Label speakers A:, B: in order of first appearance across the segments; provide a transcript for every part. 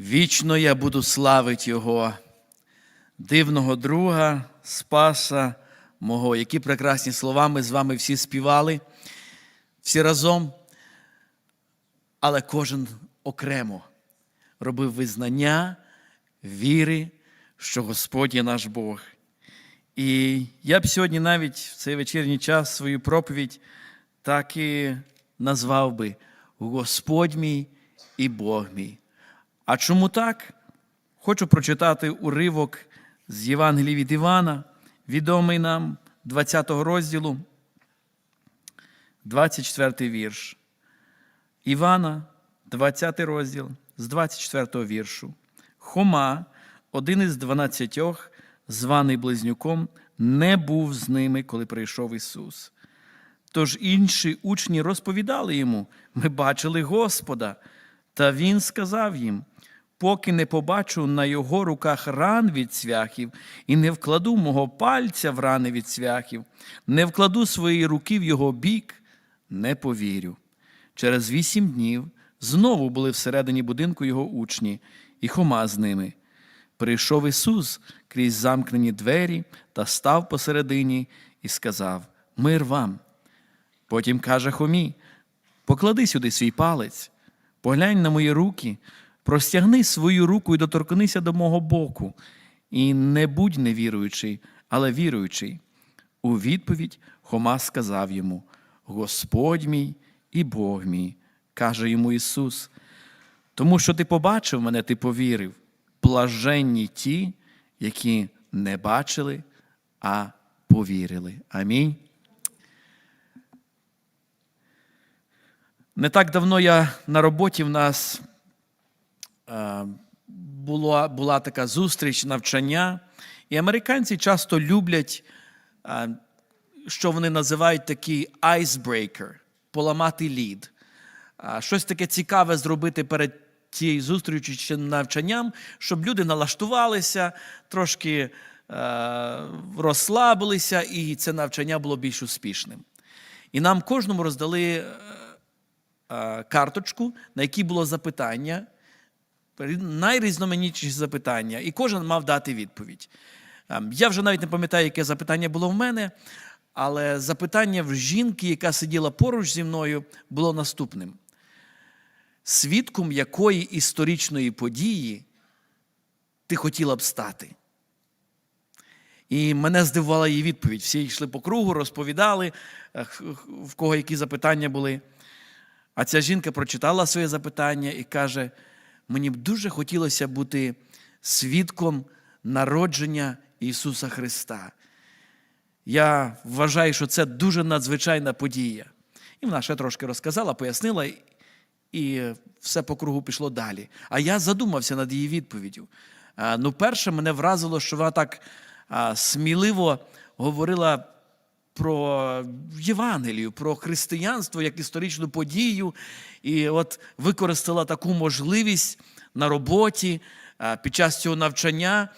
A: Вічно я буду славити Його, дивного друга, Спаса мого. Які прекрасні слова ми з вами всі співали, всі разом, але кожен окремо робив визнання віри, що Господь є наш Бог. І я б сьогодні навіть в цей вечірній час свою проповідь так і назвав би Господь мій і Бог мій. А чому так? Хочу прочитати уривок з Євангелії від Івана, відомий нам 20 розділу, 24 вірш. Івана, 20 розділ, з 24 віршу. Хома, один із дванадцятьох, званий близнюком, не був з ними, коли прийшов Ісус. Тож інші учні розповідали йому: ми бачили Господа. Та він сказав їм: поки не побачу на його руках ран від цвяхів, і не вкладу мого пальця в рани від цвяхів, не вкладу своєї руки в його бік, не повірю. Через вісім днів знову були всередині будинку його учні, і Хома з ними. Прийшов Ісус крізь замкнені двері та став посередині і сказав: Мир вам. Потім каже Хомі: поклади сюди свій палець, поглянь на мої руки, простягни свою руку і доторкнися до мого боку, і не будь невіруючий, але віруючий. У відповідь Хома сказав йому: Господь мій і Бог мій, каже йому Ісус. Тому що ти побачив мене, ти повірив. Блаженні ті, які не бачили, а повірили. Амінь. Не так давно я на роботі в нас була, була така зустріч, навчання, і американці часто люблять, е, що вони називають такий icebreaker – поламати лід. Е, Щось таке цікаве зробити перед цією зустрічю чи навчанням, щоб люди налаштувалися, трошки е, розслабилися, і це навчання було більш успішним. І нам кожному роздали е, е, карточку, на якій було запитання, найрізноманітніші запитання, і кожен мав дати відповідь. Ем, Я вже навіть не пам'ятаю, яке запитання було в мене, але запитання в жінки, яка сиділа поруч зі мною, було наступним: свідком якої історичної події ти хотіла б стати? І мене здивувала її відповідь. Всі йшли по кругу, розповідали, е, в кого які запитання були. А ця жінка прочитала своє запитання і каже: мені б дуже хотілося бути свідком народження Ісуса Христа. Я вважаю, що це дуже надзвичайна подія. І вона ще трошки розказала, пояснила, і- все по кругу пішло далі. А я задумався над її відповіддю. Ну, перше, мене вразило, що вона так сміливо говорила про Євангелію, про християнство як історичну подію, і от використала таку можливість на роботі під час цього навчання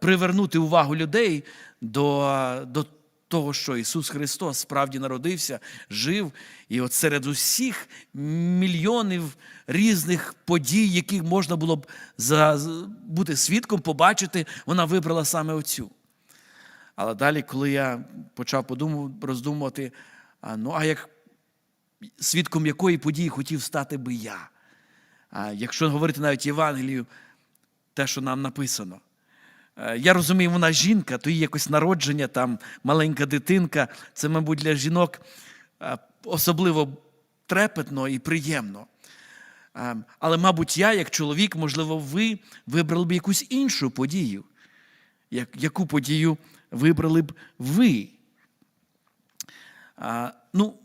A: привернути увагу людей до, до того, що Ісус Христос справді народився, жив, і от серед усіх мільйонів різних подій, яких можна було б за, бути свідком, побачити, вона вибрала саме оцю. Але далі, коли я почав подумав, роздумувати, ну а як свідком якої події хотів стати би я? А, якщо говорити навіть Євангелію, те, що нам написано. Е, Я розумію, вона жінка, то її якось народження, там маленька дитинка. Це, мабуть, для жінок е, особливо трепетно і приємно. Е, Але, мабуть, я, як чоловік, можливо, ви вибрали б якусь іншу подію. Яку подію вибрали б ви? А, Ну,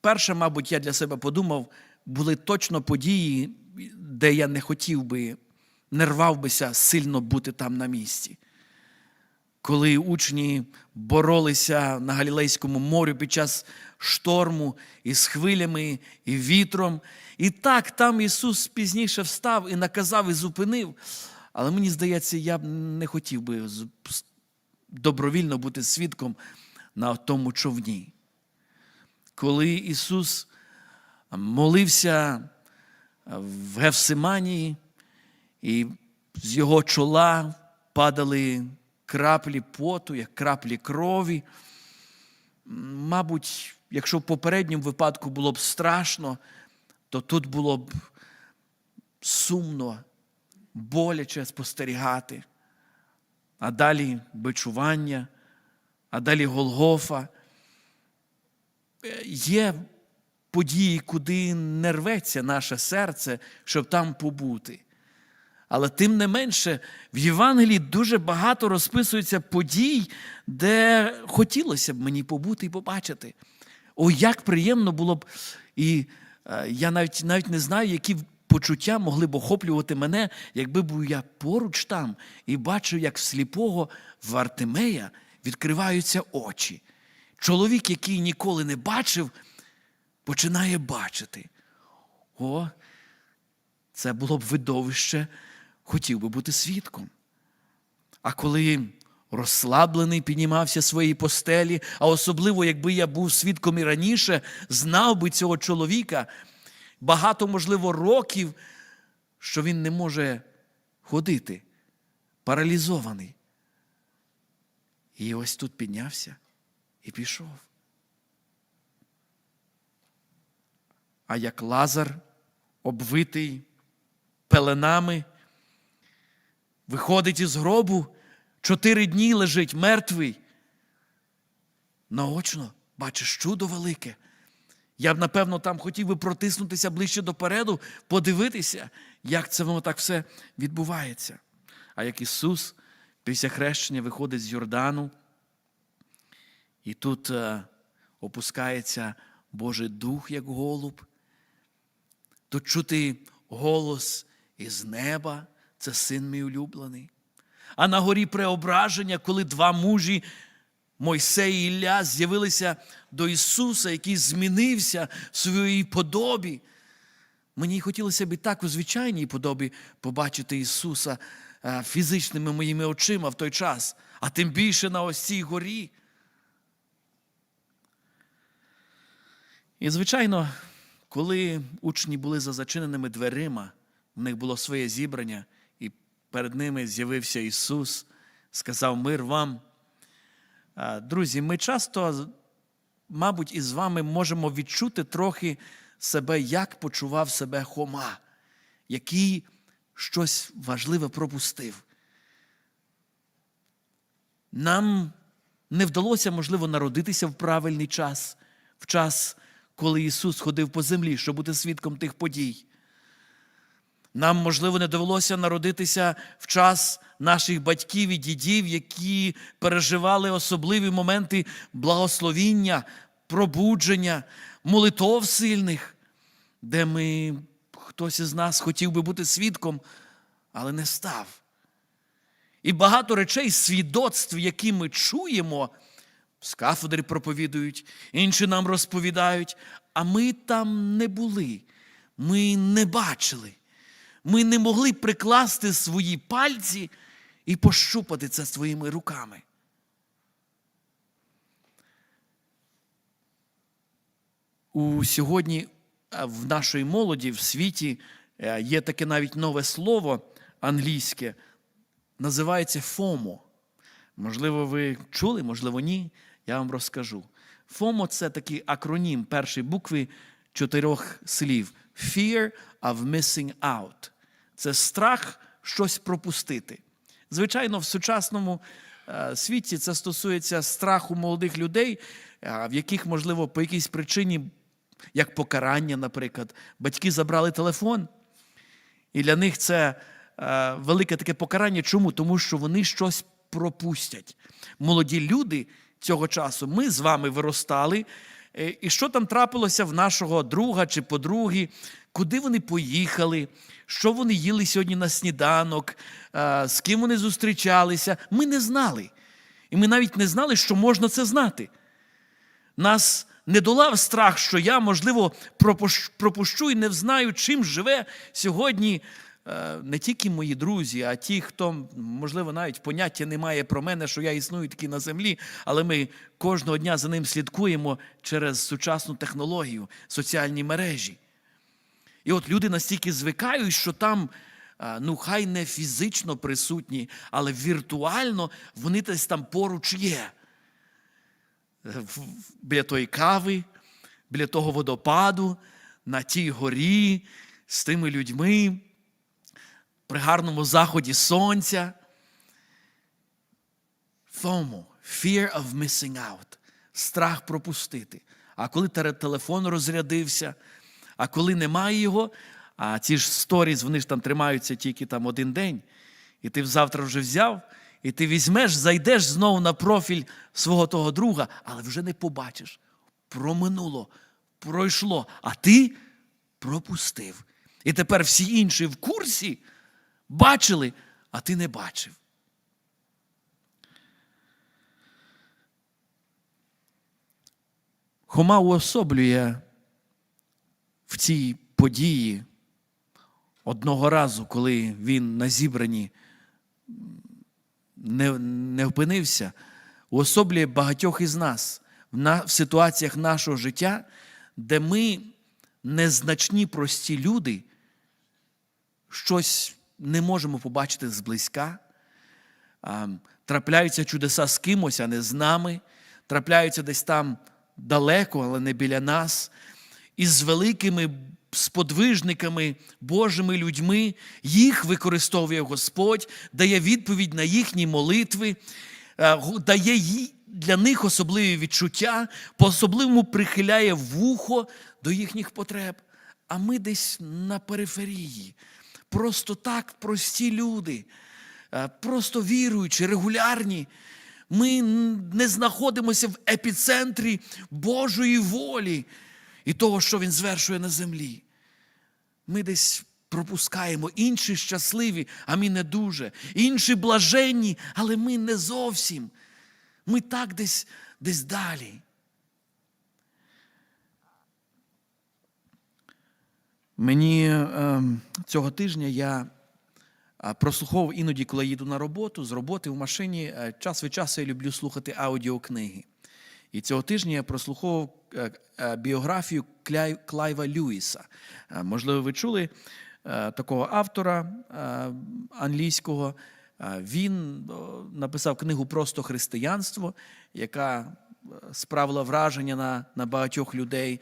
A: перше, мабуть, я для себе подумав, були точно події, де я не хотів би, не рвав бися сильно бути там на місці. Коли учні боролися на Галілейському морі під час шторму із хвилями і вітром. І так там Ісус пізніше встав і наказав і зупинив. Але мені здається, я б не хотів би з- добровільно бути свідком на тому човні. Коли Ісус молився в Гевсиманії, і з його чола падали краплі поту, як краплі крові. Мабуть, якщо в попередньому випадку було б страшно, то тут було б сумно, боляче спостерігати. А далі бичування, а далі Голгофа. Е, Є події, куди не рветься наше серце, щоб там побути. Але тим не менше, в Євангелії дуже багато розписується подій, де хотілося б мені побути і побачити. О, як приємно було б, і е, я навіть, навіть не знаю, які почуття могли б охоплювати мене, якби був я поруч там і бачив, як в сліпого в Артемея відкриваються очі. Чоловік, який ніколи не бачив, починає бачити. О, це було б видовище, хотів би бути свідком. А коли розслаблений піднімався з своєї постелі, а особливо, якби я був свідком і раніше, знав би цього чоловіка багато, можливо, років, що він не може ходити, паралізований. І ось тут піднявся і пішов. А як Лазар, обвитий пеленами, виходить із гробу, чотири дні лежить мертвий. Наочно бачиш чудо велике. Я б, напевно, там хотів би протиснутися ближче допереду, подивитися, як це воно так все відбувається. А як Ісус після хрещення виходить з Йордану, і тут е, опускається Божий Дух, як голуб. Тут чути голос із неба, це син мій улюблений. А на горі преображення, коли два мужі, Мойсей і Ілля, з'явилися до Ісуса, який змінився в своїй подобі. Мені хотілося б і так у звичайній подобі побачити Ісуса е, фізичними моїми очима в той час, а тим більше на ось цій горі. І, звичайно, коли учні були за зачиненими дверима, в них було своє зібрання, і перед ними з'явився Ісус, сказав мир вам. А, Друзі, ми часто, мабуть, із вами можемо відчути трохи себе, як почував себе Хома, який щось важливе пропустив. Нам не вдалося, можливо, народитися в правильний час, в час, коли Ісус ходив по землі, щоб бути свідком тих подій. Нам, можливо, не довелося народитися в час наших батьків і дідів, які переживали особливі моменти благословіння, пробудження, молитов сильних, де ми, хтось із нас хотів би бути свідком, але не став. І багато речей, свідоцтв, які ми чуємо, з кафедри проповідують, інші нам розповідають, а ми там не були, ми не бачили. Ми не могли прикласти свої пальці і пощупати це своїми руками. У сьогодні е, в нашої молоді в світі е, є таке навіть нове слово англійське, називається FOMO. Можливо, ви чули, можливо, ні. Я вам розкажу. FOMO – це такий акронім першої букви чотирьох слів: Fear of missing out. Це страх щось пропустити. Звичайно, в сучасному е, світі це стосується страху молодих людей, е, в яких, можливо, по якійсь причині, як покарання, наприклад, батьки забрали телефон, і для них це е, велике таке покарання. Чому? Тому що вони щось пропустять. Молоді люди цього часу, ми з вами виростали. І що там трапилося в нашого друга чи подруги, куди вони поїхали, що вони їли сьогодні на сніданок, е, з ким вони зустрічалися, ми не знали. І ми навіть не знали, що можна це знати. Нас не долав страх, що я, можливо, пропущу і не знаю, чим живе сьогодні е, не тільки мої друзі, а ті, хто, можливо, навіть поняття не має про мене, що я існую такий на землі, але ми кожного дня за ним слідкуємо через сучасну технологію, соціальні мережі. І от люди настільки звикають, що там, ну, хай не фізично присутні, але віртуально вони десь там поруч є. В- Біля тої кави, біля того водопаду, на тій горі, з тими людьми, при гарному заході сонця. FOMO, fear of missing out, страх пропустити. А коли телефон розрядився, а коли немає його, а ці ж сторіс, вони ж там тримаються тільки там один день, і ти завтра вже взяв, і ти візьмеш, зайдеш знову на профіль свого того друга, але вже не побачиш. Проминуло, пройшло, а ти пропустив. І тепер всі інші в курсі бачили, а ти не бачив. Хома уособлює в цій події одного разу, коли він на зібранні не, не опинився, уособлює багатьох із нас в, в ситуаціях нашого життя, де ми, незначні прості люди, щось не можемо побачити зблизька. Трапляються чудеса з кимось, а не з нами. Трапляються десь там далеко, але не біля нас. І з великими сподвижниками, Божими людьми, їх використовує Господь, дає відповідь на їхні молитви, е, дає для них особливі відчуття, по-особливому прихиляє вухо до їхніх потреб. А ми десь на периферії. Просто так прості люди, е, просто віруючі, регулярні. Ми не знаходимося в епіцентрі Божої волі і того, що Він звершує на землі. Ми десь пропускаємо інші щасливі, а ми не дуже. Інші блаженні, але ми не зовсім. Ми так десь, десь далі. Мені е, цього тижня я а, прослуховував іноді, коли їду на роботу, з роботи в машині. е, Час від часу я люблю слухати аудіокниги. І цього тижня я прослуховував е, е, біографію Клайва Льюіса. Е, Можливо, ви чули такого автора англійського. Він написав книгу Просто християнство, яка справила враження на, на багатьох людей.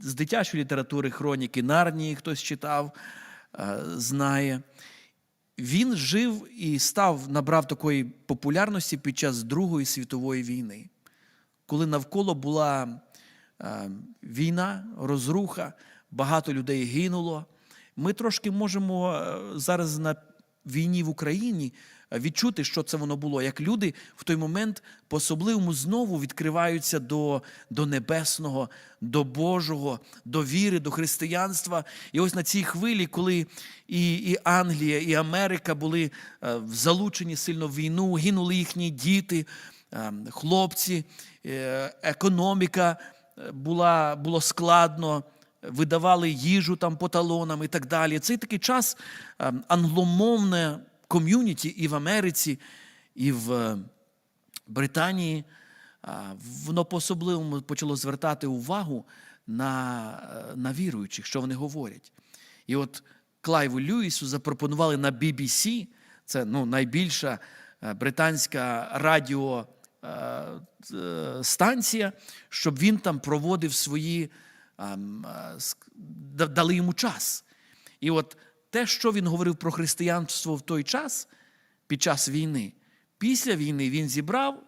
A: З дитячої літератури хроніки Нарнії хтось читав, знає. Він жив і став, набрав такої популярності під час Другої світової війни, коли навколо була е, війна, розруха, багато людей гинуло. Ми трошки можемо е, зараз на війні в Україні е, відчути, що це воно було, як люди в той момент по-особливому знову відкриваються до, до небесного, до Божого, до віри, до християнства. І ось на цій хвилі, коли і, і Англія, і Америка були залучені сильно в війну, гинули їхні діти, хлопці, е, економіка е, була, було складно видавали їжу там по талонам і так далі. Цей такий час е, англомовне ком'юніті і в Америці, і в е, Британії, воно по-особливому почало звертати увагу на, на віруючих, що вони говорять. І от Клайву Льюісу запропонували на BBC, це ну, найбільша британська радіо станція, щоб він там проводив свої, ем, е, дали йому час. І от те, що він говорив про християнство в той час, під час війни, після війни він зібрав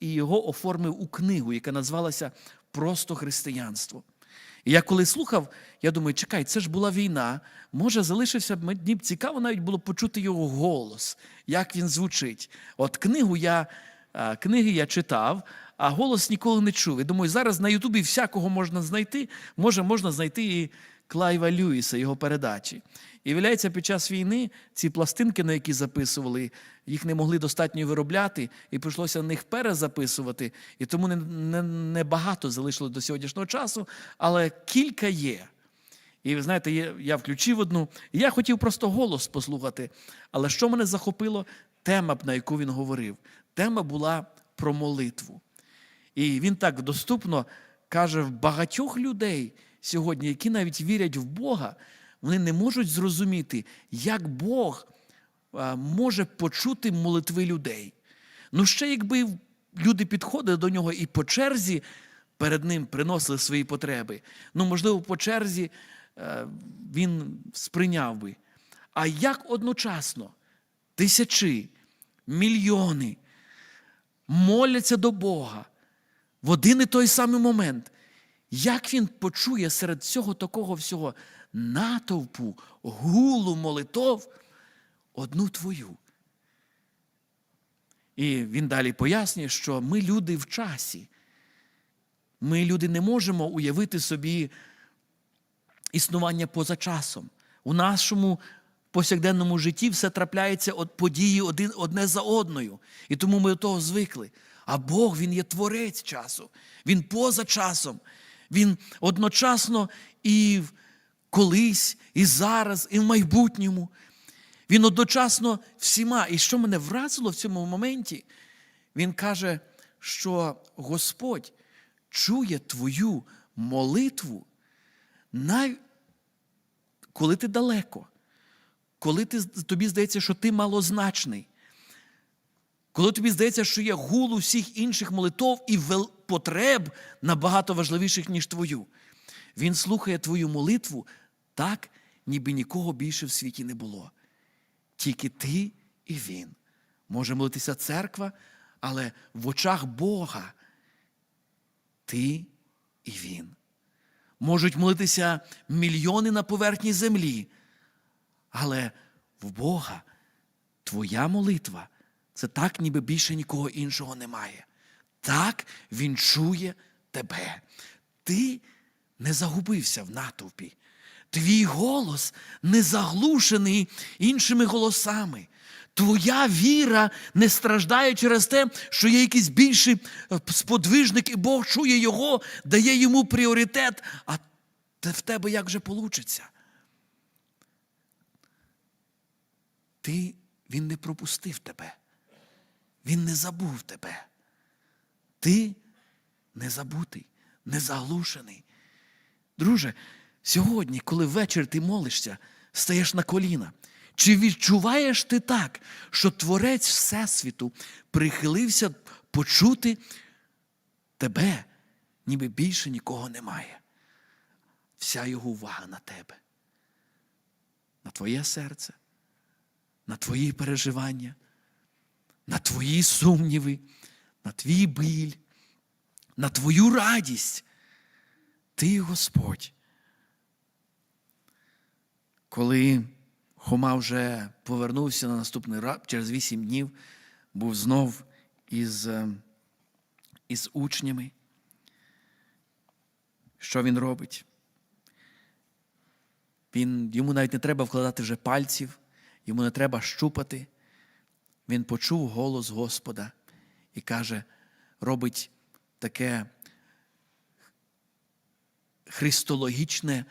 A: і його оформив у книгу, яка називалася Просто християнство. І я коли слухав, я думаю, чекай, це ж була війна. Може, залишився б мені б цікаво навіть було почути його голос, як він звучить. От книгу я, книги я читав, а голос ніколи не чув. І думаю, зараз на Ютубі всякого можна знайти. Може, можна знайти і Клайва Льюіса, його передачі. І виявляється, під час війни ці пластинки, на які записували, їх не могли достатньо виробляти, і прийшлося на них перезаписувати. І тому не, не, не багато залишило до сьогоднішнього часу, але кілька є. І ви знаєте, я включив одну, і я хотів просто голос послухати. Але що мене захопило? Тема, на яку він говорив. Тема була про молитву. І він так доступно каже: в багатьох людей сьогодні, які навіть вірять в Бога, вони не можуть зрозуміти, як Бог може почути молитви людей. Ну, ще якби люди підходили до нього і по черзі перед ним приносили свої потреби, ну, можливо, по черзі е, він сприйняв би. А як одночасно тисячі, мільйони моляться до Бога в один і той самий момент, як він почує серед цього такого всього натовпу, гулу молитов одну твою? І він далі пояснює, що ми люди в часі. Ми, люди, не можемо уявити собі існування поза часом. У нашому повсякденному житті все трапляється от події один, одне за одною. І тому ми до того звикли. А Бог, Він є творець часу. Він поза часом. Він одночасно і колись, і зараз, і в майбутньому. Він одночасно всіма. І що мене вразило в цьому моменті, він каже, що Господь чує твою молитву, коли ти далеко, коли ти, тобі здається, що ти малозначний, коли тобі здається, що є гул усіх інших молитов і потреб набагато важливіших, ніж твою. Він слухає твою молитву так, ніби нікого більше в світі не було. Тільки ти і він. Може молитися церква, але в очах Бога ти і він. Можуть молитися мільйони на поверхні землі, але в Бога твоя молитва це так, ніби більше нікого іншого немає. Так Він чує тебе. Ти не загубився в натовпі. Твій голос не заглушений іншими голосами. Твоя віра не страждає через те, що є якийсь більший е, сподвижник, і Бог чує його, дає йому пріоритет, а в тебе як же получиться? Ти, Він не пропустив тебе. Він не забув тебе. Ти не забутий, не заглушений. Друже, сьогодні, коли ввечері ти молишся, стаєш на коліна. Чи відчуваєш ти так, що Творець Всесвіту прихилився почути тебе, ніби більше нікого немає? Вся його увага на тебе, на твоє серце, на твої переживання, на твої сумніви, на твій біль, на твою радість. Ти, Господь. Коли Хома вже повернувся на наступний раз, через вісім днів, був знов із, е, із учнями. Що він робить? Він, Йому навіть не треба вкладати вже пальців, йому не треба щупати. Він почув голос Господа і каже, робить таке христологічне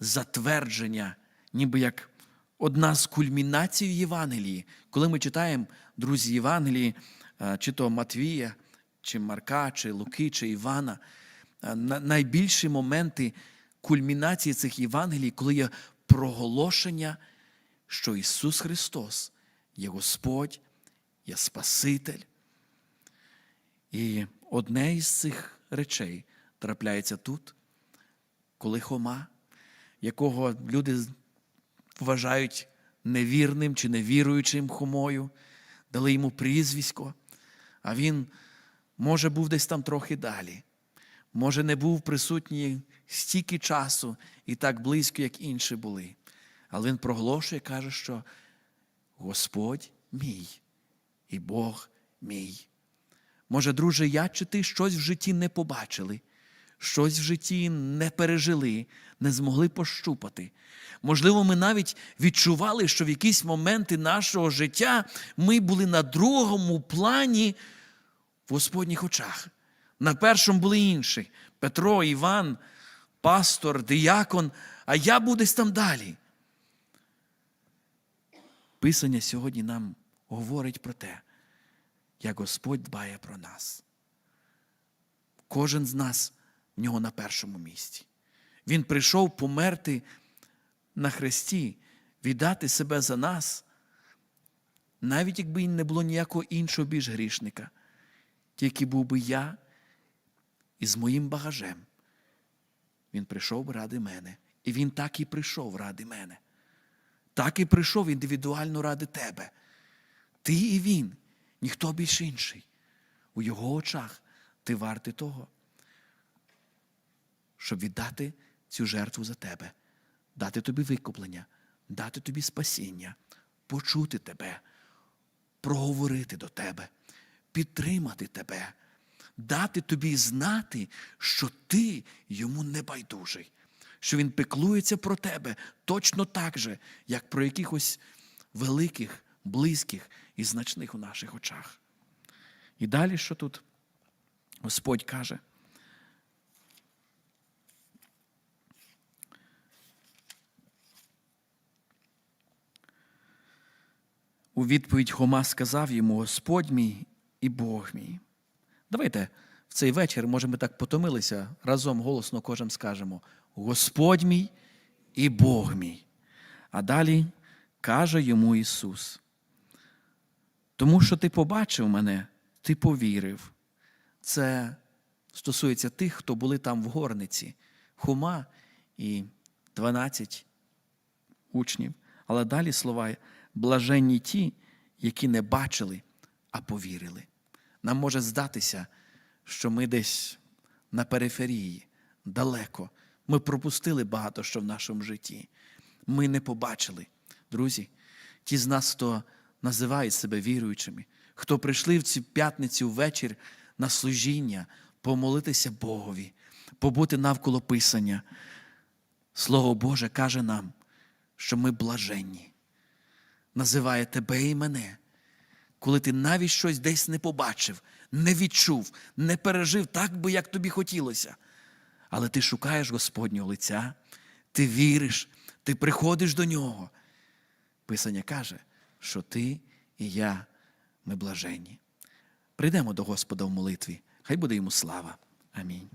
A: затвердження, ніби як одна з кульмінацій Євангелії. Коли ми читаємо, друзі, Євангелії, е, чи то Матвія, чи Марка, чи Луки, чи Івана, е, на- найбільші моменти кульмінації цих Євангелій, коли є проголошення, що Ісус Христос є Господь, є Спаситель. І одне із цих речей трапляється тут, коли Хома, якого люди вважають невірним чи невіруючим Хомою, дали йому прізвисько, а він, може, був десь там трохи далі, може, не був присутній стільки часу і так близько, як інші були. Але він проголошує, каже, що Господь мій і Бог мій. Може, друже, я чи ти щось в житті не побачили, щось в житті не пережили, не змогли пощупати. Можливо, ми навіть відчували, що в якісь моменти нашого життя ми були на другому плані в Господніх очах. На першому були інші Петро, Іван, пастор, диякон, а я був там далі. Писання сьогодні нам говорить про те, як Господь дбає про нас. Кожен з нас в нього на першому місці. Він прийшов померти на хресті, віддати себе за нас, навіть якби не було ніякого іншого більш грішника, тільки був би я із моїм багажем. Він прийшов ради мене. І він так і прийшов ради мене. Так і прийшов індивідуально ради тебе. Ти і він, ніхто більш інший. У його очах ти вартий того, щоб віддати цю жертву за тебе, дати тобі викуплення, дати тобі спасіння, почути тебе, проговорити до тебе, підтримати тебе, дати тобі знати, що ти йому не байдужий, що він пеклується про тебе точно так же, як про якихось великих, близьких і значних у наших очах. І далі, що тут Господь каже? У відповідь Хома сказав йому Господь мій і Бог мій. Давайте в цей вечір, може, ми так потомилися, разом голосно кожен скажемо: Господь мій і Бог мій. А далі каже йому Ісус. Тому що ти побачив мене, ти повірив. Це стосується тих, хто були там в горниці, Хума і 12 учнів. Але далі слова блаженні ті, які не бачили, а повірили. Нам може здатися, що ми десь на периферії, далеко. Ми пропустили багато що в нашому житті. Ми не побачили. Друзі, ті з нас, хто називають себе віруючими, хто прийшли в цю п'ятницю ввечір на служіння, помолитися Богові, побути навколо Писання. Слово Боже каже нам, що ми блаженні, називає тебе і мене, коли ти навіть щось десь не побачив, не відчув, не пережив так би, як тобі хотілося. Але ти шукаєш Господнього лиця, ти віриш, ти приходиш до нього. Писання каже, що ти і я ми блаженні. Прийдемо до Господа в молитві. Хай буде йому слава. Амінь.